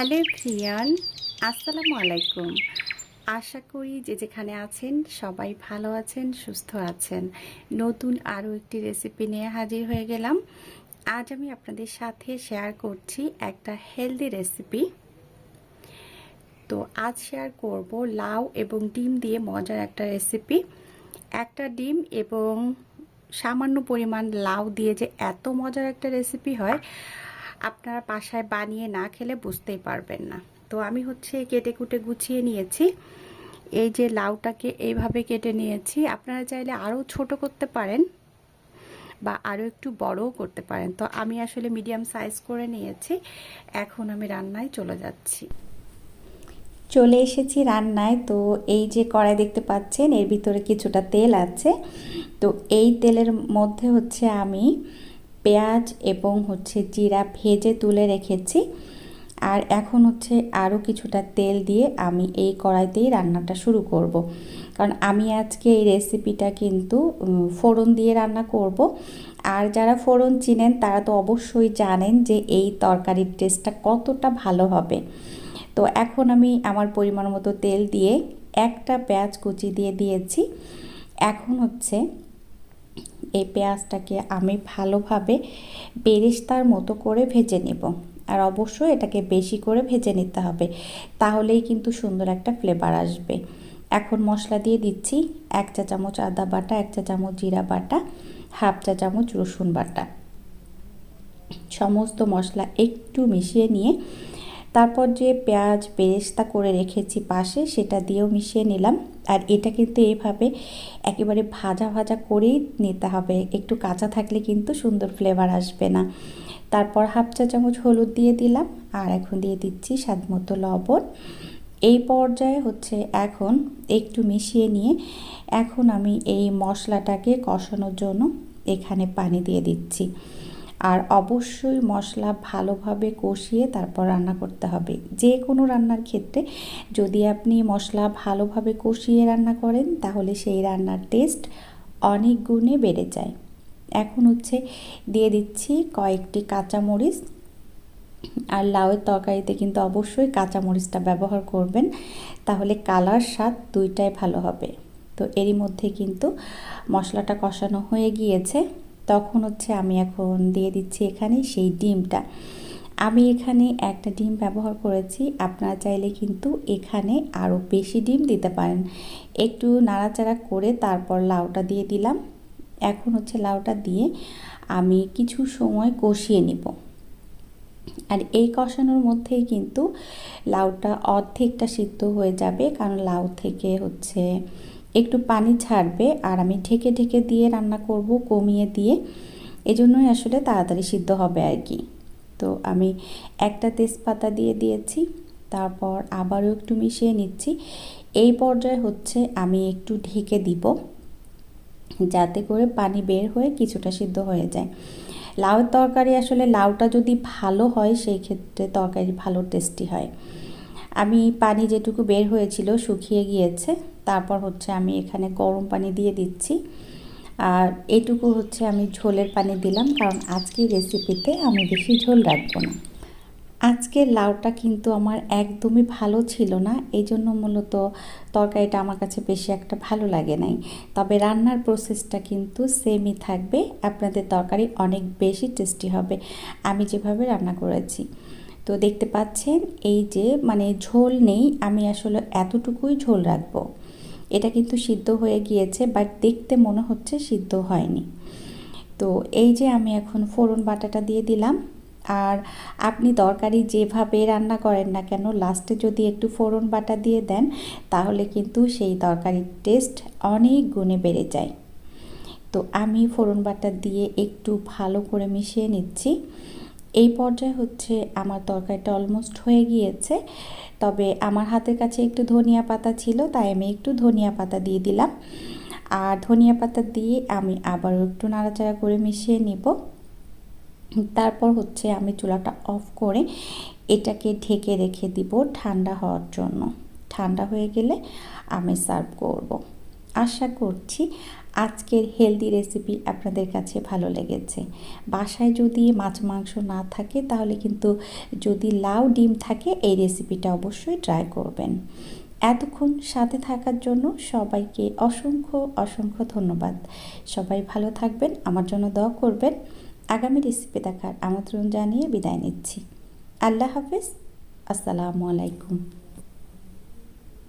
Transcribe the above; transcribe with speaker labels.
Speaker 1: Hello Priyan, আসসালামু আলাইকুম। আশা করি যে যেখানে আছেন সবাই ভালো আছেন, সুস্থ আছেন। নতুন আরও একটি রেসিপি নিয়ে হাজির হয়ে গেলাম। আজ আমি আপনাদের সাথে শেয়ার করছি একটা হেলদি রেসিপি তো আজ শেয়ার করব লাউ এবং ডিম দিয়ে মজার একটা রেসিপি একটা ডিম এবং সামান্য পরিমাণ লাউ দিয়ে যে এত মজার একটা রেসিপি হয় আপনারা বাসায় বানিয়ে না খেলে বুঝতেই পারবেন না। তো আমি হচ্ছে কেটে কুটে গুছিয়ে নিয়েছি। এই যে লাউটাকে এইভাবে কেটে নিয়েছি। আপনারা চাইলে আরও ছোট করতে পারেন বা আরও একটু বড়ও করতে পারেন। তো আমি আসলে মিডিয়াম সাইজ করে নিয়েছি। এখন আমি রান্নায় চলে যাচ্ছি। চলে এসেছি রান্নায়। তো এই যে কড়াই দেখতে পাচ্ছেন, এর ভিতরে কিছুটা তেল আছে। তো এই তেলের মধ্যে হচ্ছে আমি পেঁয়াজ এবং হচ্ছে জিরা ভেজে তুলে রেখেছি আর এখন হচ্ছে আরও কিছুটা তেল দিয়ে আমি এই কড়াইতেই রান্নাটা শুরু করব। কারণ আমি আজকে এই রেসিপিটা কিন্তু ফোড়ন দিয়ে রান্না করব। আর যারা ফোড়ন চিনেন, তারা তো অবশ্যই জানেন যে এই তরকারির টেস্টটা কতটা ভালো হবে তো এখন আমি আমার পরিমাণ মতো তেল দিয়ে একটা পেঁয়াজ কুচি দিয়ে দিয়েছি এখন হচ্ছে এই পেঁয়াজটাকে আমি ভালোভাবে বেরেস্তার মতো করে ভেজে নেব। আর অবশ্যই এটাকে বেশি করে ভেজে নিতে হবে, তাহলেই কিন্তু সুন্দর একটা ফ্লেভার আসবে। এখন মশলা দিয়ে দিচ্ছি এক চা চামচ আদা বাটা, এক চা চামচ জিরা বাটা, হাফ চা চামচ রসুন বাটা। সমস্ত মশলা একটু মিশিয়ে নিয়ে তারপর যে পেঁয়াজ বেরেস্তা করে রেখেছি পাশে, সেটা দিয়েও মিশিয়ে নিলাম। আর এটা কিন্তু এইভাবে একেবারে ভাজা ভাজা করেই নিতে হবে। একটু কাঁচা থাকলে কিন্তু সুন্দর ফ্লেভার আসবে না। তারপর হাফ চা চামচ হলুদ দিয়ে দিলাম, আর এখন দিয়ে দিচ্ছি স্বাদ মতো লবণ। এই পর্যায়ে হচ্ছে এখন একটু মিশিয়ে নিয়ে এখন আমি এই মশলাটাকে কষানোর জন্য এখানে পানি দিয়ে দিচ্ছি। আর অবশ্যই মশলা ভালোভাবে কষিয়ে তারপর রান্না করতে হবে। যে কোনো রান্নার ক্ষেত্রে যদি আপনি মশলা ভালোভাবে কষিয়ে রান্না করেন, তাহলে সেই রান্নার টেস্ট অনেক গুণে বেড়ে যায়। এখন হচ্ছে দিয়ে দিচ্ছি কয়েকটি কাঁচামরিচ। আর লাউয়ের তরকারিতে কিন্তু অবশ্যই কাঁচামরিচটা ব্যবহার করবেন, তাহলে কালার স্বাদ দুইটাই ভালো হবে। তো এরই মধ্যে কিন্তু মশলাটা কষানো হয়ে গিয়েছে। তখন হচ্ছে আমি এখন দিয়ে দিচ্ছি এখানে সেই ডিমটা। আমি এখানে একটা ডিম ব্যবহার করেছি, আপনারা চাইলে কিন্তু এখানে আরও বেশি ডিম দিতে পারেন। একটু নাড়াচাড়া করে তারপর লাউটা দিয়ে দিলাম। এখন হচ্ছে লাউটা দিয়ে আমি কিছু সময় কষিয়ে নিব। আর এই কষানোর মধ্যেই কিন্তু লাউটা অর্ধেকটা সিদ্ধ হয়ে যাবে, কারণ লাউ থেকে হচ্ছে একটু পানি ছাড়বে আর আমি ঢেকে ঢেকে দিয়ে রান্না করব, কমিয়ে দিয়ে। এজন্যই আসলে তাড়াতাড়ি সিদ্ধ হবে আর কি। তো আমি একটা তেজপাতা দিয়ে দিয়েছি, তারপর আবারও একটু মিশিয়ে নিচ্ছি। এই পর্যায়ে হচ্ছে আমি একটু ঢেকে দিব, যাতে করে পানি বের হয়ে কিছুটা সিদ্ধ হয়ে যায়। লাউয়ের তরকারি আসলে লাউটা যদি ভালো হয়, সেই ক্ষেত্রে তরকারি ভালো টেস্টি হয়। আমি পানি যেটুকু বের হয়েছিল শুকিয়ে গিয়েছে। তারপর হচ্ছে আমি এখানে গরম পানি দিয়ে দিচ্ছি। আর এটুকু হচ্ছে আমি ঝোলের পানি দিলাম, কারণ আজকের রেসিপিতে আমি বেশি ঝোল রাখব না। আজকের লাউটা কিন্তু আমার একদমই ভালো ছিল না এই জন্য মূলত তরকারিটা আমার কাছে বেশি একটা ভালো লাগে নাই। তবে রান্নার প্রসেসটা কিন্তু সেমই থাকবে, আপনাদের তরকারি অনেক বেশি টেস্টি হবে। আমি যেভাবে রান্না করেছি। তো দেখতে পাচ্ছেন, এই যে মানে ঝোল নেই, আমি আসলে এতটুকুই ঝোল রাখব। এটা কিন্তু সিদ্ধ হয়ে গিয়েছে বাট দেখতে মনে হচ্ছে সিদ্ধ হয়নি। তো এই যে আমি এখন ফোড়ন বাটাটা দিয়ে দিলাম, আর আপনি তরকারি যেভাবে রান্না করেন না কেন লাস্টে যদি একটু ফোড়ন বাটা দিয়ে দেন, তাহলে কিন্তু সেই তরকারির টেস্ট অনেক গুণে বেড়ে যায়। তো আমি ফোড়ন বাটা দিয়ে একটু ভালো করে মিশিয়ে নিচ্ছি। এই পর্যায়ে হচ্ছে আমার তরকারিটা অলমোস্ট হয়ে গিয়েছে। তবে আমার হাতের কাছে একটু ধনিয়া পাতা ছিল, তাই আমি একটু ধনিয়া পাতা দিয়ে দিলাম। আর ধনিয়া পাতা দিয়ে আমি আবারও একটু নাড়াচাড়া করে মিশিয়ে নিব। তারপর হচ্ছে আমি চুলাটা অফ করে এটাকে ঢেকে রেখে দিব ঠান্ডা হওয়ার জন্য। ঠান্ডা হয়ে গেলে আমি সার্ভ করব। আশা করছি আজকের হেলদি রেসিপি আপনাদের কাছে ভালো লেগেছে। বাসায় যদি মাছ মাংস না থাকে, তাহলে কিন্তু যদি লাউ ডিম থাকে, এই রেসিপিটা অবশ্যই ট্রাই করবেন। এতক্ষণ সাথে থাকার জন্য সবাইকে অসংখ্য অসংখ্য ধন্যবাদ। সবাই ভালো থাকবেন, আমার জন্য দোয়া করবেন। আগামী রেসিপি দেখার আমন্ত্রণ জানিয়ে বিদায় নিচ্ছি। আল্লাহ হাফিজ, আসসালামু আলাইকুম।